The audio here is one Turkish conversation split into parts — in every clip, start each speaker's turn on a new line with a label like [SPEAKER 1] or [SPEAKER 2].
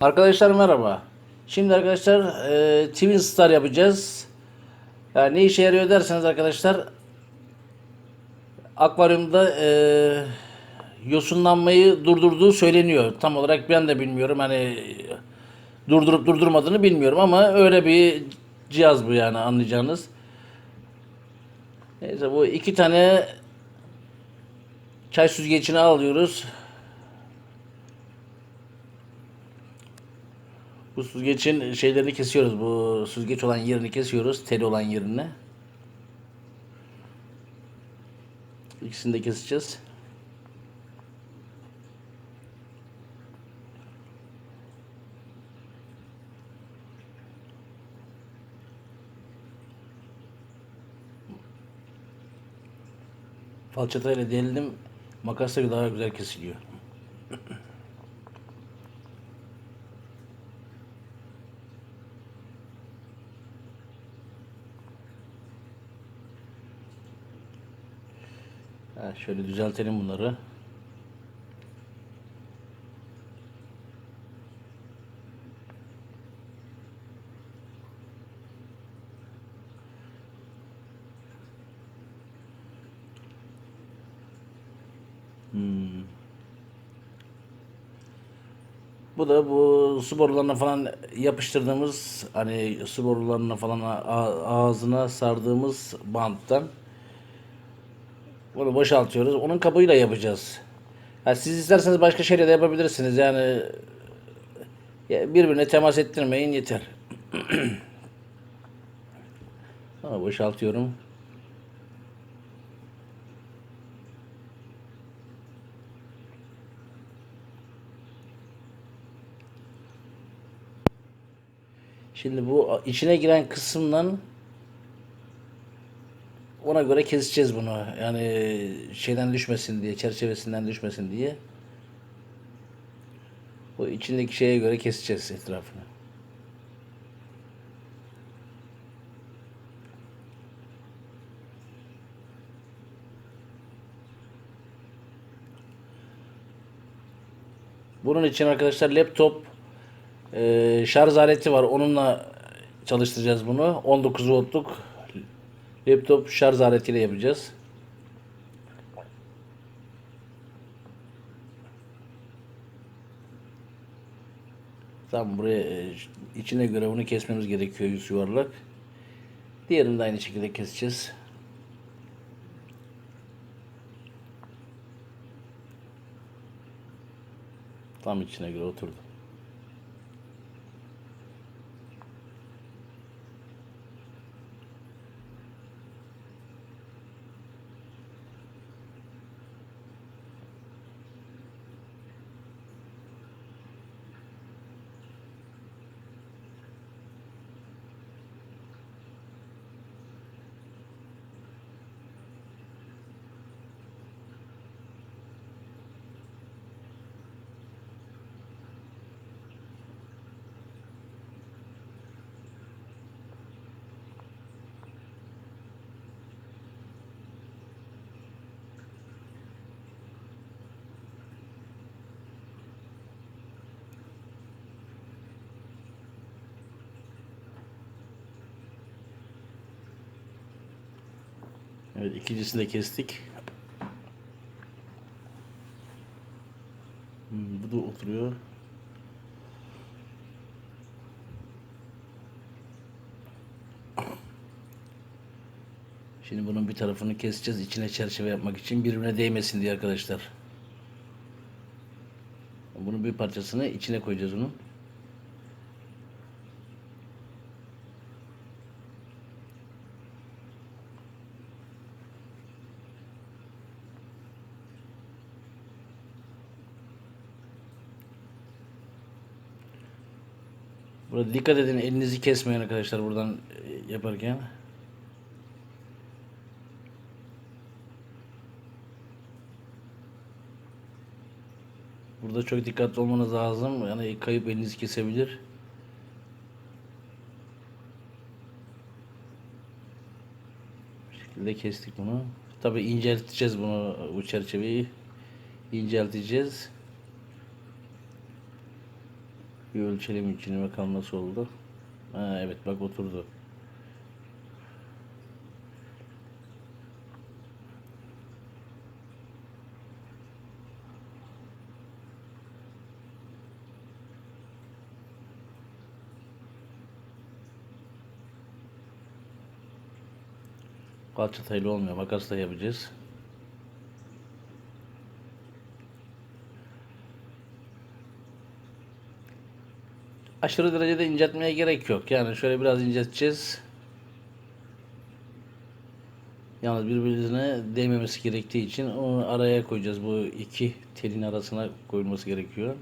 [SPEAKER 1] Arkadaşlar merhaba. Şimdi arkadaşlar e, Twin Star yapacağız. Yani ne işe yarıyor derseniz arkadaşlar akvaryumda e, yosunlanmayı durdurduğu söyleniyor. Tam olarak ben de bilmiyorum. Hani durdurup durdurmadığını bilmiyorum ama öyle bir cihaz bu yani anlayacağınız. Neyse bu iki tane çay süzgecini alıyoruz. Bu süzgecin şeylerini kesiyoruz. Bu süzgeç olan yerini kesiyoruz. Teli olan yerini. İkisini de keseceğiz. Falçatayla deldim. Makasla daha güzel kesiliyor. Ha, şöyle düzeltelim bunları. Hmm. Bu da bu su borularına falan yapıştırdığımız hani su borularına falan ağzına sardığımız banttan. Bunu boşaltıyoruz. Onun kabıyla yapacağız. Ha, siz isterseniz başka şeyle de yapabilirsiniz. Yani ya birbirine temas ettirmeyin yeter. Ama boşaltıyorum. Şimdi bu içine giren kısımdan ona göre keseceğiz bunu. Yani şeyden düşmesin diye, çerçevesinden düşmesin diye. Bu içindeki şeye göre keseceğiz etrafını. Bunun için arkadaşlar laptop e, şarj aleti var. Onunla çalıştıracağız bunu. 19 voltluk laptop şarj aletiyle yapacağız. Tam buraya e, içine göre bunu kesmemiz gerekiyor yüz yuvarlak. Diğerini de aynı şekilde keseceğiz. Tam içine göre oturdu. Evet ikincisini de kestik. Hmm, bu da oturuyor. Şimdi bunun bir tarafını keseceğiz içine çerçeve yapmak için birbirine değmesin diye arkadaşlar. Bunun bir parçasını içine koyacağız onun. Burada dikkat edin elinizi kesmeyin arkadaşlar buradan e, yaparken. Burada çok dikkatli olmanız lazım. Yani kayıp elinizi kesebilir. Bu şekilde kestik bunu. Tabi incelteceğiz bunu bu çerçeveyi. İncelteceğiz. Bir ölçelim içini bakalım nasıl oldu. Ha, evet bak oturdu. Falçatayla olmuyor. Makasla yapacağız. Aşırı derecede inceltmeye gerek yok. Yani şöyle biraz incelteceğiz. Yalnız birbirine değmemesi gerektiği için onu araya koyacağız. Bu iki telin arasına koyulması gerekiyor.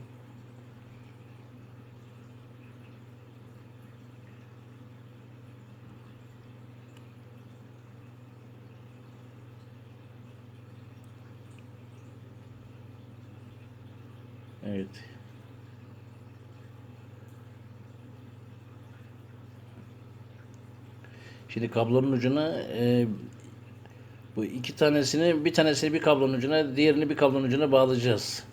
[SPEAKER 1] Evet. Şimdi kablonun ucuna e, bu iki tanesini bir tanesini bir kablonun ucuna diğerini bir kablonun ucuna bağlayacağız.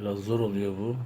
[SPEAKER 1] Biraz zor oluyor bu.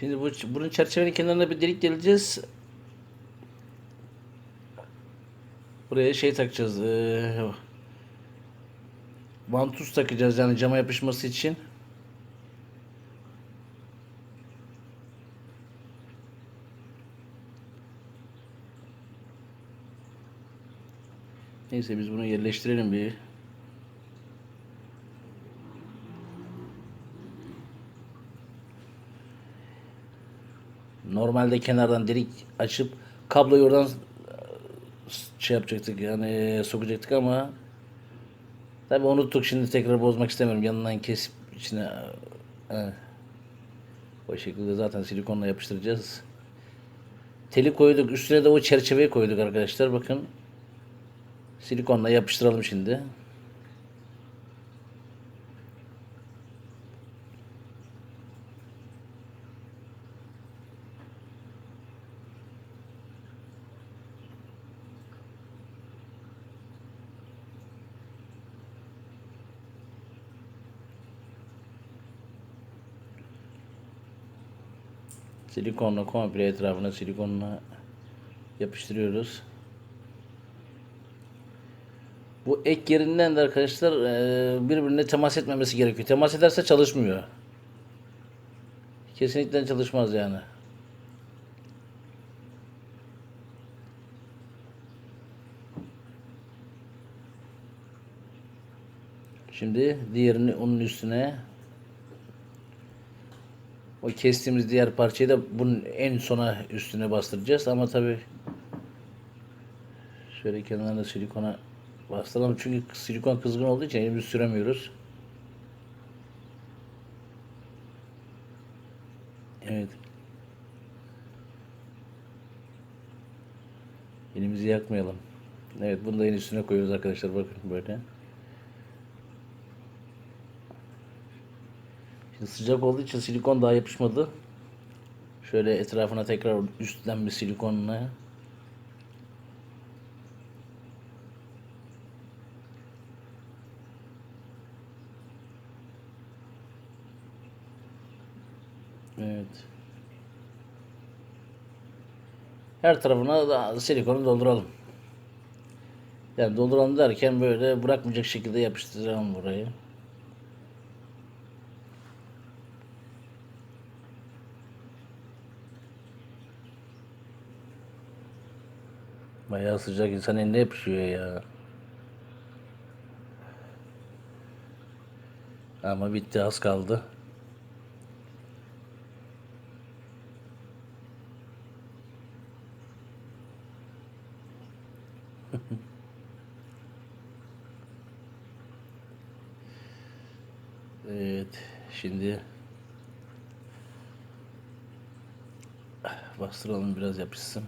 [SPEAKER 1] Şimdi bu bunun çerçevenin kenarına bir delik deleceğiz. Buraya şey takacağız. Eee vantuz takacağız yani cama yapışması için. Neyse biz bunu yerleştirelim bir. Normalde kenardan delik açıp kabloyu oradan şey yapacaktık yani sokacaktık ama tabi unuttuk. Şimdi tekrar bozmak istemiyorum. Yanından kesip içine e, o şekilde zaten silikonla yapıştıracağız. Teli koyduk. Üstüne de o çerçeveyi koyduk arkadaşlar. Bakın. Silikonla yapıştıralım şimdi. Silikonla komple etrafına silikonla yapıştırıyoruz. Bu ek yerinden de arkadaşlar e, birbirine temas etmemesi gerekiyor. Temas ederse çalışmıyor. Kesinlikle çalışmaz yani. Şimdi diğerini onun üstüne o kestiğimiz diğer parçayı da bunun en sona üstüne bastıracağız ama tabi şöyle kenarına silikona bastıralım çünkü silikon kızgın olduğu için elimizi süremiyoruz. Evet. Elimizi yakmayalım. Evet bunu da en üstüne koyuyoruz arkadaşlar bakın böyle. Şimdi sıcak olduğu için silikon daha yapışmadı. Şöyle etrafına tekrar üstten bir silikonla Evet. Her tarafına da silikonu dolduralım. Yani dolduralım derken böyle bırakmayacak şekilde yapıştıracağım burayı. Bayağı sıcak insan eline yapışıyor ya. Ama bitti az kaldı. Evet, şimdi bastıralım biraz yapışsın.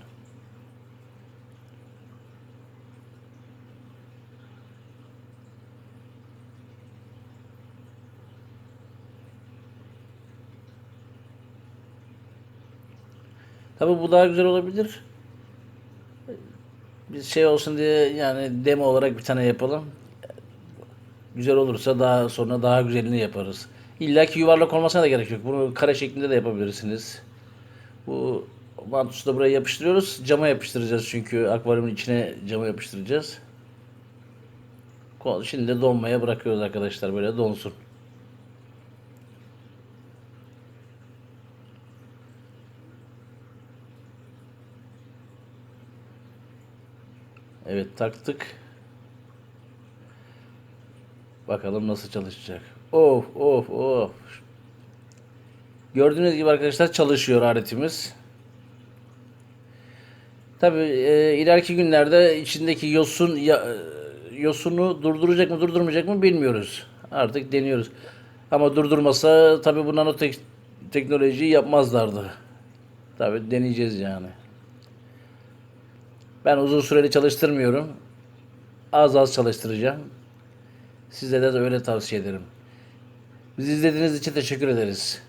[SPEAKER 1] Tabii bu daha güzel olabilir. Biz şey olsun diye yani demo olarak bir tane yapalım. Güzel olursa daha sonra daha güzelini yaparız. İlla ki yuvarlak olmasına da gerek yok. Bunu kare şeklinde de yapabilirsiniz. Bu mantusu da buraya yapıştırıyoruz. Cama yapıştıracağız çünkü akvaryumun içine cama yapıştıracağız. Şimdi de donmaya bırakıyoruz arkadaşlar böyle donsun. Evet taktık. Bakalım nasıl çalışacak. Of of of. Gördüğünüz gibi arkadaşlar çalışıyor aletimiz. Tabi ileriki günlerde içindeki yosun ya, e, yosunu durduracak mı durdurmayacak mı bilmiyoruz. Artık deniyoruz. Ama durdurmasa tabi bu nanotek teknolojiyi yapmazlardı. Tabi deneyeceğiz yani. Ben uzun süreli çalıştırmıyorum. Az az çalıştıracağım. Size de öyle tavsiye ederim. Bizi izlediğiniz için teşekkür ederiz.